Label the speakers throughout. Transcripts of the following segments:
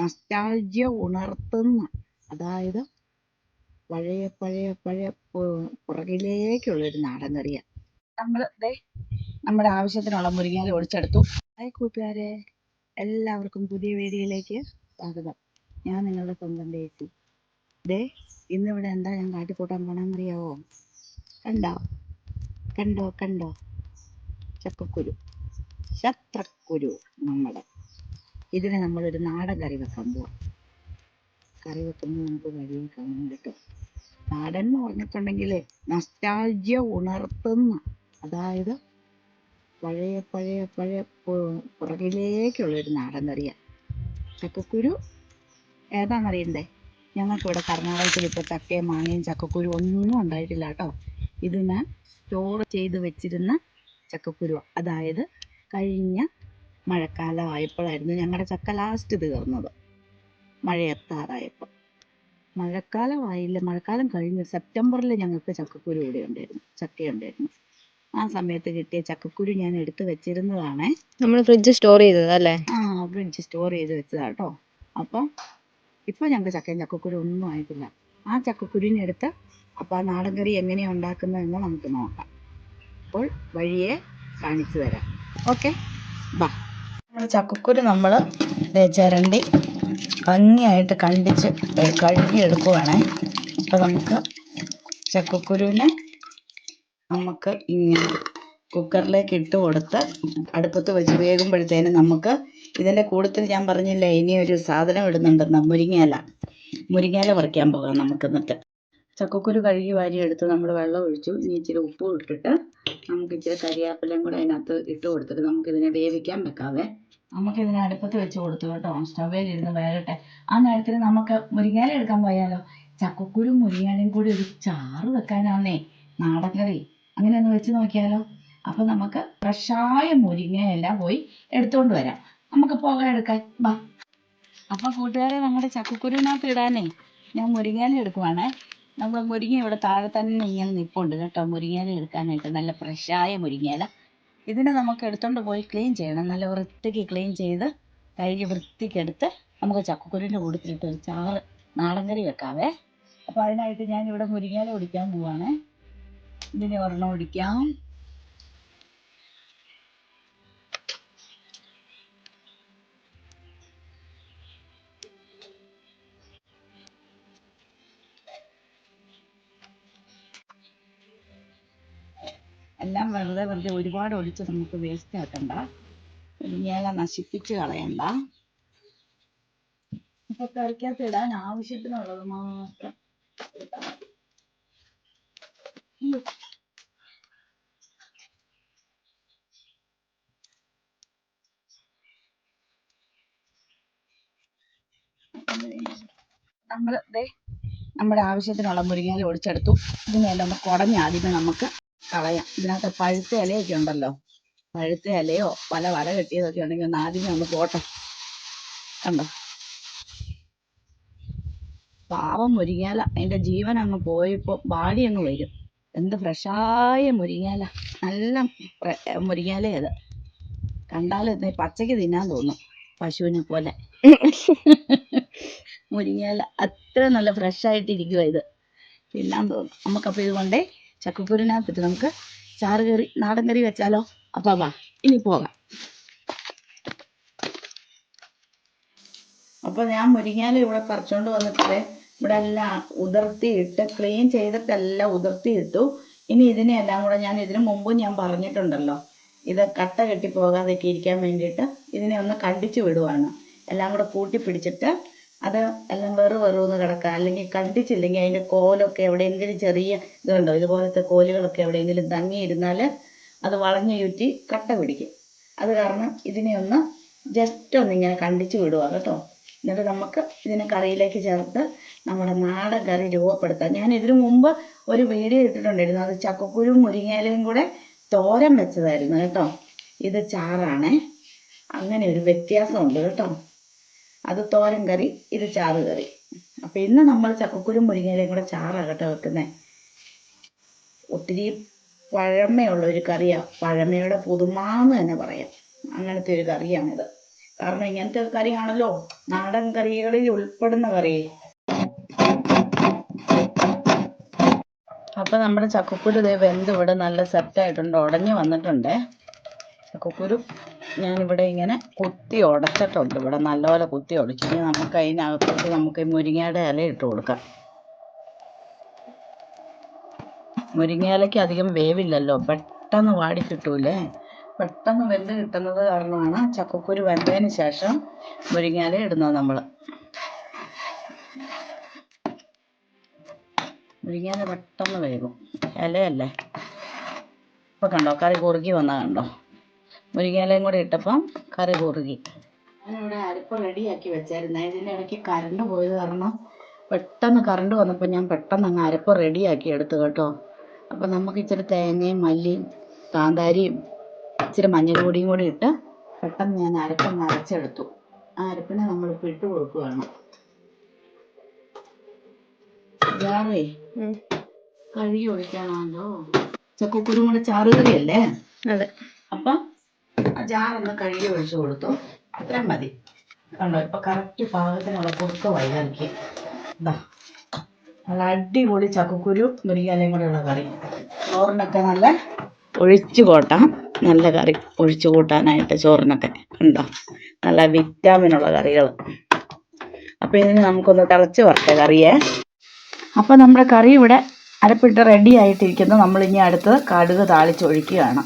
Speaker 1: നസ്റ്റാൾജിയ ഉണർത്തുന്ന അതായത് പഴയ പഴയ പഴയ പുറകിലേക്കുള്ള പുറകിലേക്കുള്ളൊരു നാടൻ കറിയാണ് നമ്മൾ ദേ നമ്മുടെ ആവശ്യത്തിനുള്ള മുരിങ്ങയില ഒടിച്ചെടുത്തു ഹായ് കൂട്ടുകാരെ എല്ലാവർക്കും പുതിയ വീഡിയോയിലേക്ക് സ്വാഗതം. ഞാൻ നിങ്ങളുടെ സ്വന്തം ദേശി ദേ ഇന്നിവിടെ എന്താ ഞാൻ കാട്ടിക്കൂട്ടാൻ പോണെന്നറിയാവോ? കണ്ടോ? കണ്ടോ കണ്ടോ? ചക്കക്കുരു. ശത്രക്കുരു നമ്മുടെ ഇതിനെ നമ്മളൊരു നാടൻ കറി വെക്കാൻ പോവാം. കറി വെക്കുമ്പോൾ നമുക്ക് വഴിയെ കാണാൻ കിട്ടും നാടൻ എന്ന് പറഞ്ഞിട്ടുണ്ടെങ്കിൽ നസ്റ്റാൾജിയ ഉണർത്തുന്ന അതായത് പഴയ പഴയ പഴയ പുറകിലേക്കുള്ളൊരു നാടൻ കറിയാണ് ചക്കക്കുരു ഏതാണെന്നറിയണ്ടേ ഞങ്ങൾക്കിവിടെ കർണാടകത്തിൽ ഇപ്പോൾ ചക്കയും മാങ്ങയും ചക്കക്കുരു ഒന്നും ഉണ്ടായിട്ടില്ല കേട്ടോ. ഇത് ഞാൻ സ്റ്റോർ ചെയ്ത് വെച്ചിരുന്ന ചക്കക്കുരു അതായത് കഴിഞ്ഞ മഴക്കാലം ആയപ്പോഴായിരുന്നു ഞങ്ങളുടെ ചക്ക ലാസ്റ്റ് തീർന്നത് മഴ എത്താറായപ്പോൾ മഴക്കാലം ആയില്ല മഴക്കാലം കഴിഞ്ഞു സെപ്റ്റംബറിൽ ഞങ്ങൾക്ക് ചക്കക്കുരു ഇവിടെ ഉണ്ടായിരുന്നു ചക്കയുണ്ടായിരുന്നു. ആ സമയത്ത് കിട്ടിയ ചക്കക്കുരു ഞാൻ എടുത്തു വെച്ചിരുന്നതാണ്.
Speaker 2: നമ്മൾ ഫ്രിഡ്ജ് സ്റ്റോർ ചെയ്തതല്ലേ
Speaker 1: ആ ഫ്രിഡ്ജ് സ്റ്റോർ ചെയ്ത് വെച്ചതാ കേട്ടോ അപ്പം ഇപ്പൊ ഞങ്ങൾക്ക് ചക്കയും ചക്കക്കുരു ഒന്നും ആയിട്ടില്ല. ആ ചക്കക്കുരുവിനെടുത്ത് അപ്പോൾ ആ നാടൻ കറി എങ്ങനെയാണ് ഉണ്ടാക്കുന്നതെന്ന് നമുക്ക് നോക്കാം. അപ്പോൾ വഴിയെ കാണിച്ചു തരാം. ഓക്കെ? ബാ. ചക്കക്കുരു നമ്മൾ ചിരണ്ടി ഭംഗിയായിട്ട് കണ്ടിച്ച് കഴുകിയെടുക്കുവാണേ. അപ്പോൾ നമുക്ക് ചക്കക്കുരുവിനെ നമുക്ക് ഇങ്ങനെ കുക്കറിലേക്ക് ഇട്ട് കൊടുത്ത് അടുപ്പത്ത് വെച്ച് വേകുമ്പോഴത്തേനും നമുക്ക് ഇതിന്റെ കൂട്ടത്തിൽ ഞാൻ പറഞ്ഞില്ലേ ഇനി ഒരു സാധനം ഇടുന്നുണ്ടെന്ന് മുരിങ്ങയില. മുരിങ്ങയില പറിക്കാൻ പോകാം നമുക്ക് എന്നിട്ട് ചക്കക്കുരു കഴുകി വാരിയെടുത്ത് നമ്മൾ വെള്ളം ഒഴിച്ചു. ഇനി ഇച്ചിരി ഉപ്പും ഇട്ടിട്ട് നമുക്ക് ഇച്ചിരി കരിയാപ്പിലയും കൂടെ അതിനകത്ത് ഇട്ട് കൊടുത്തിട്ട് നമുക്കിതിനെ വേവിക്കാൻ വെക്കാവേ. നമുക്കിതിനെ അടുപ്പത്ത് വെച്ച് കൊടുത്തു കേട്ടോ. സ്റ്റവേൽ ഇരുന്ന് വേകട്ടെ ആ നേരത്തിന് നമുക്ക് മുരിങ്ങയില എടുക്കാൻ പോയാലോ? ചക്കക്കുരു മുരിങ്ങയിലയും കൂടി ഒരു ചാറ് വെക്കാനാന്നേ നാടൻ കറി അങ്ങനെ ഒന്ന് വെച്ച് നോക്കിയാലോ? അപ്പൊ നമുക്ക് ഫ്രഷായ മുരിങ്ങയില പോയി എടുത്തോണ്ട് വരാം. നമുക്ക് പോകാം എടുക്കാൻ. ബാ. അപ്പൊ കൂട്ടുകാരെ നമ്മുടെ ചക്കക്കുരുവിനകത്ത് ഇടാനേ ഞാൻ മുരിങ്ങയില എടുക്കുവാണേ. നമ്മൾ മുരിങ്ങ ഇവിടെ താഴെ തന്നെ ഇങ്ങനെ നിൽപ്പുണ്ട് കേട്ടോ. മുരിങ്ങയില എടുക്കാനായിട്ട് നല്ല ഫ്രഷായ മുരിങ്ങയില. ഇതിനെ നമുക്ക് എടുത്തുകൊണ്ട് പോയി ക്ലീൻ ചെയ്യണം. നല്ല വൃത്തിക്ക് ക്ലീൻ ചെയ്ത് കഴുകി വൃത്തിക്കെടുത്ത് നമുക്ക് ചക്കക്കുരുവിന്റെ കൂട്ടത്തിലിട്ട് ഒരു ചാറ് നാടൻ കറി വെക്കാവേ. അപ്പോൾ അതിനായിട്ട് ഞാൻ ഇവിടെ മുരിങ്ങയില ഒടിക്കാൻ പോവാണേ. ഇതിനെ ഒരെണ്ണം ഒടിക്കാം എല്ലാം വെറുതെ വെറുതെ ഒരുപാട് ഒഴിച്ച് നമുക്ക് വേസ്റ്റ് ആക്കണ്ട. മുരിങ്ങയില നശിപ്പിച്ച് കളയണ്ട. ഇപ്പൊ കറിക്കകത്ത് ഇടാൻ ആവശ്യത്തിനുള്ളത് മാത്രം. നമ്മൾ നമ്മുടെ ആവശ്യത്തിനുള്ള മുരിങ്ങയില ഒടിച്ചെടുത്തു. ഇതിനെല്ലാം ഒന്ന് കുടഞ്ഞ് ആദ്യമേ നമുക്ക് കളയാം. ഇതിനകത്ത് പഴുത്ത ഇലയൊക്കെ ഉണ്ടല്ലോ. പഴുത്ത ഇലയോ പല വല കെട്ടിയതൊക്കെ ഉണ്ടെങ്കിൽ ഒന്ന് ആദ്യമേ ഒന്ന് പോട്ടെ. കണ്ടോ? പാവം മുരിങ്ങാല അതിന്റെ ജീവൻ അങ്ങ് പോയപ്പോ ബാഡി അങ്ങ് വരും. എന്ത് ഫ്രഷായ മുരിങ്ങാല നല്ല മുരിങ്ങാല അത് കണ്ടാൽ പച്ചയ്ക്ക് തിന്നാൻ തോന്നും. പശുവിനെ പോലെ. മുരിങ്ങാല അത്ര നല്ല ഫ്രഷ് ആയിട്ട് ഇത്. തിന്നാൻ തോന്നും. നമുക്കപ്പോൾ ഇത് കൊണ്ടേ ചക്കക്കുരുവിനകത്തിട്ട് നമുക്ക് ചാറ് കറി നാടൻ കറി വെച്ചാലോ? അപ്പം വാ ഇനി പോകാം. അപ്പോൾ ഞാൻ മുരിങ്ങാല ഇവിടെ പറിച്ചോണ്ട് വന്നിട്ട് ഇവിടെ എല്ലാം ഉതിർത്തിയിട്ട് ക്ലീൻ ചെയ്തിട്ടെല്ലാം ഉതിർത്തിയിട്ടു. ഇനി ഇതിനെ എല്ലാം കൂടെ ഞാൻ ഇതിനു മുമ്പ് ഞാൻ പറഞ്ഞിട്ടുണ്ടല്ലോ. ഇത് കട്ട കെട്ടി പോകാതെ ഇരിക്കാൻ വേണ്ടിയിട്ട് ഇതിനെ ഒന്ന് കണ്ടിച്ചു വിടുവാണ്. എല്ലാം കൂടെ കൂട്ടി പിടിച്ചിട്ട് അത് എല്ലാം വെറു വെറുന്ന് കിടക്കുക അല്ലെങ്കിൽ കണ്ടിച്ചില്ലെങ്കിൽ അതിന്റെ കോലൊക്കെ എവിടെയെങ്കിലും ചെറിയ ഇതുണ്ടോ? ഇതുപോലത്തെ കോലുകളൊക്കെ എവിടെയെങ്കിലും തങ്ങിയിരുന്നാൽ അത് വളഞ്ഞു ചുറ്റി കട്ട പിടിക്കും. അത് കാരണം ഇതിനെ ഒന്ന് ജസ്റ്റ് ഒന്ന് ഇങ്ങനെ കണ്ടിച്ച് വിടുക കേട്ടോ. എന്നിട്ട് നമുക്ക് ഇതിനെ കറിയിലേക്ക് ചേർത്ത് നമ്മുടെ നാടൻ കറി രൂപപ്പെടുത്താം. ഞാൻ ഇതിനു മുമ്പ് ഒരു വീഡിയോ ഇട്ടിട്ടുണ്ടായിരുന്നു. അത് ചക്കക്കുരും മുരിങ്ങയിലയും കൂടെ തോരൻ വെച്ചതായിരുന്നു കേട്ടോ. ഇത് ചാറാണേ. അങ്ങനെ ഒരു വ്യത്യാസമുണ്ട് കേട്ടോ. അത് തോരൻ കറി ഇത് ചാറ് കറി. അപ്പൊ ഇന്ന് നമ്മൾ ചക്കക്കുരും മുരിങ്ങയിലയും കൂടെ ചാറാണ് കേട്ടോ വെക്കുന്നത് ഒത്തിരി പഴമയുള്ള ഒരു കറിയാണ് പഴമയുടെ പുതുമാന്ന് തന്നെ പറയാം. അങ്ങനത്തെ ഒരു കറിയാണിത്. കാരണം ഇങ്ങനത്തെ കറിയാണല്ലോ നാടൻ കറികളിൽ ഉൾപ്പെടുന്ന കറി. അപ്പൊ നമ്മുടെ ചക്കക്കുരു ദേ വെന്ത് ഇവിടെ നല്ല സെറ്റ് ആയിട്ടുണ്ട്. ഉടഞ്ഞു വന്നിട്ടുണ്ട്. ചക്കക്കുരു ഞാനിവിടെ ഇങ്ങനെ കുത്തി ഉടച്ചിട്ടുണ്ട്. ഇവിടെ നല്ലപോലെ കുത്തി ഉടച്ചു. ഇനി നമുക്ക് അതിനകത്തോട്ട് നമുക്ക് മുരിങ്ങയുടെ ഇല ഇട്ട് കൊടുക്കാം. മുരിങ്ങയിലയ്ക്ക് അധികം വേവില്ലല്ലോ. പെട്ടെന്ന് വാടി കിട്ടൂലേ? പെട്ടെന്ന് വെന്ത് കിട്ടുന്നത് കാരണമാണ് ചക്കക്കുരു വെന്തതിന് ശേഷം മുരിങ്ങയില ഇടുന്നത് നമ്മൾ മുരിങ്ങയില പെട്ടെന്ന് വേകും ഇലയല്ലേ? ഇപ്പൊ കണ്ടോ? കറി കുറുകി വന്നാൽ കണ്ടോ? മുരിങ്ങയിലയും കൂടി ഇട്ടപ്പം കറി കുറുകി. ഞാനിവിടെ അരിപ്പ് റെഡിയാക്കി വെച്ചായിരുന്നു. ഇതിന്റെ ഇടയ്ക്ക് കറണ്ട് പോയത് കാരണം പെട്ടെന്ന് കറണ്ട് വന്നപ്പോൾ ഞാൻ പെട്ടെന്ന് അങ്ങ് അരപ്പ് റെഡിയാക്കി എടുത്തു കേട്ടോ. അപ്പം നമുക്ക് ഇച്ചിരി തേങ്ങയും മല്ലിയും കാന്താരിയും ഇച്ചിരി മഞ്ഞൾപ്പൊടിയും കൂടി ഇട്ട് പെട്ടെന്ന് ഞാൻ അരപ്പങ്ങ് അരച്ചെടുത്തു. ആ അരപ്പിനെ നമ്മളിപ്പോൾ ഇട്ട് കൊടുക്കുകയാണ്.
Speaker 2: ചാറേ.
Speaker 1: കഴുകി ഒഴിക്കണമല്ലോ. ചക്കക്കുരും കൂടെ ചാറ്
Speaker 2: അതെ.
Speaker 1: അപ്പം ജാറൊന്ന് കഴുകി ഒഴിച്ചു കൊടുത്തു. അത്രയും മതി. കണ്ടോ ഇപ്പൊ കറക്റ്റ് പാകത്തിനുള്ള കുറുക്ക വൈകാനിക്ക് ഇതാ നല്ല അടിപൊളി ചക്കക്കുരു മുരിങ്ങയിലയും കൂടെയുള്ള കറി. ചോറിനൊക്കെ നല്ല ഒഴിച്ചു കൂട്ടാം. നല്ല കറി ഒഴിച്ചു കൂട്ടാനായിട്ട് ചോറിനൊക്കെ. ഉണ്ടോ നല്ല വിറ്റാമിനുള്ള കറികൾ. അപ്പൊ ഇതിന് നമുക്കൊന്ന് തിളച്ച് വറുത്ത കറിയേ. അപ്പൊ നമ്മുടെ കറി ഇവിടെ അരപ്പിട്ട് റെഡി ആയിട്ടിരിക്കുന്നു. നമ്മൾ ഇനി അടുത്ത് കടുക് താളിച്ചൊഴിക്കുകയാണ്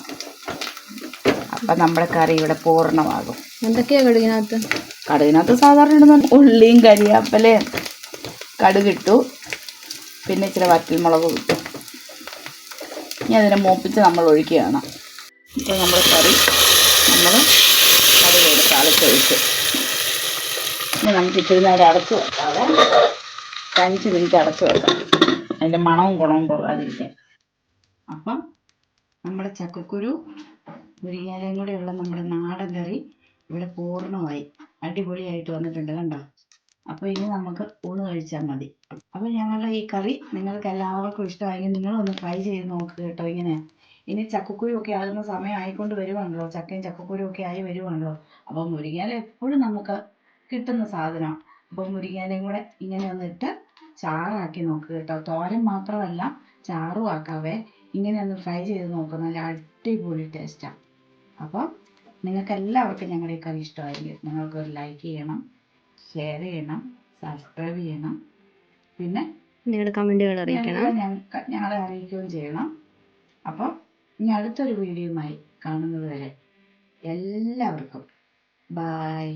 Speaker 1: അപ്പം നമ്മുടെ കറി ഇവിടെ പൂർണമാകും.
Speaker 2: എന്തൊക്കെയാണ് കടുകിനകത്ത്?
Speaker 1: കടുകിനകത്ത് സാധാരണ ഇടുന്ന ഉള്ളിയും കരിയാപ്പലയും കടുകിട്ടു. പിന്നെ ഇച്ചിരി വറ്റൽമുളക് കിട്ടും ഇനി അതിനെ മൂപ്പിച്ച് നമ്മൾ ഒഴിക്കുകയാണ് ഇപ്പോൾ നമ്മൾ കറി നമ്മൾ കടുക് എടുത്ത് അടച്ചൊഴിച്ചു ഇനി നമുക്ക് ഇച്ചിരി നേരം അടച്ച് വെക്കാതെ കഴിച്ച് അഞ്ച് മിനിറ്റ് അടച്ച് വെക്കാം. അതിന്റെ മണവും ഗുണവും പോകാതിരിക്കാൻ. അപ്പം നമ്മുടെ ചക്കക്കുരു മുരിങ്ങയിലയും കൂടെയുള്ള നമ്മുടെ നാടൻ കറി ഇവിടെ പൂർണമായി. അടിപൊളിയായിട്ട് വന്നിട്ടുണ്ട് കണ്ടോ? അപ്പോൾ ഇനി നമുക്ക് ഊണ് കഴിച്ചാൽ മതി. അപ്പോൾ ഞങ്ങളുടെ ഈ കറി നിങ്ങൾക്ക് എല്ലാവർക്കും ഇഷ്ടമായെങ്കിൽ നിങ്ങളൊന്ന് ട്രൈ ചെയ്ത് നോക്കുക കേട്ടോ ഇങ്ങനെ. ഇനി ചക്കക്കുരു ഒക്കെ ആകുന്ന സമയം ആയിക്കൊണ്ട് വരുവാണല്ലോ. ചക്കയും ചക്കക്കുരു ഒക്കെ ആയി വരുവാണല്ലോ. അപ്പോൾ മുരിങ്ങയില എപ്പോഴും നമുക്ക് കിട്ടുന്ന സാധനമാണ്. അപ്പോൾ മുരിങ്ങയിലയും കൂടെ ഇങ്ങനെ ഒന്നിട്ട് ചാറാക്കി നോക്കുക കേട്ടോ. തോരൻ മാത്രമല്ല ചാറും ആക്കാവേ. ഇങ്ങനെ ഒന്ന് ഫ്രൈ ചെയ്ത് നോക്കുക നല്ല അടിപൊളി ടേസ്റ്റാണ് അപ്പം നിങ്ങൾക്ക് എല്ലാവർക്കും ഞങ്ങളുടെ ഈ കറി ഇഷ്ടമായെങ്കിൽ നിങ്ങൾക്ക് ലൈക്ക് ചെയ്യണം ഷെയർ ചെയ്യണം സബ്സ്ക്രൈബ് ചെയ്യണം. പിന്നെ
Speaker 2: നിങ്ങളുടെ കമന്റുകൾ അറിയിക്കണം.
Speaker 1: ഞങ്ങളെ ഞങ്ങളെ അറിയിക്കുകയും ചെയ്യണം. അപ്പം ഇനി അടുത്തൊരു വീഡിയോയുമായി കാണുന്നത് വരെ എല്ലാവർക്കും. ബായ്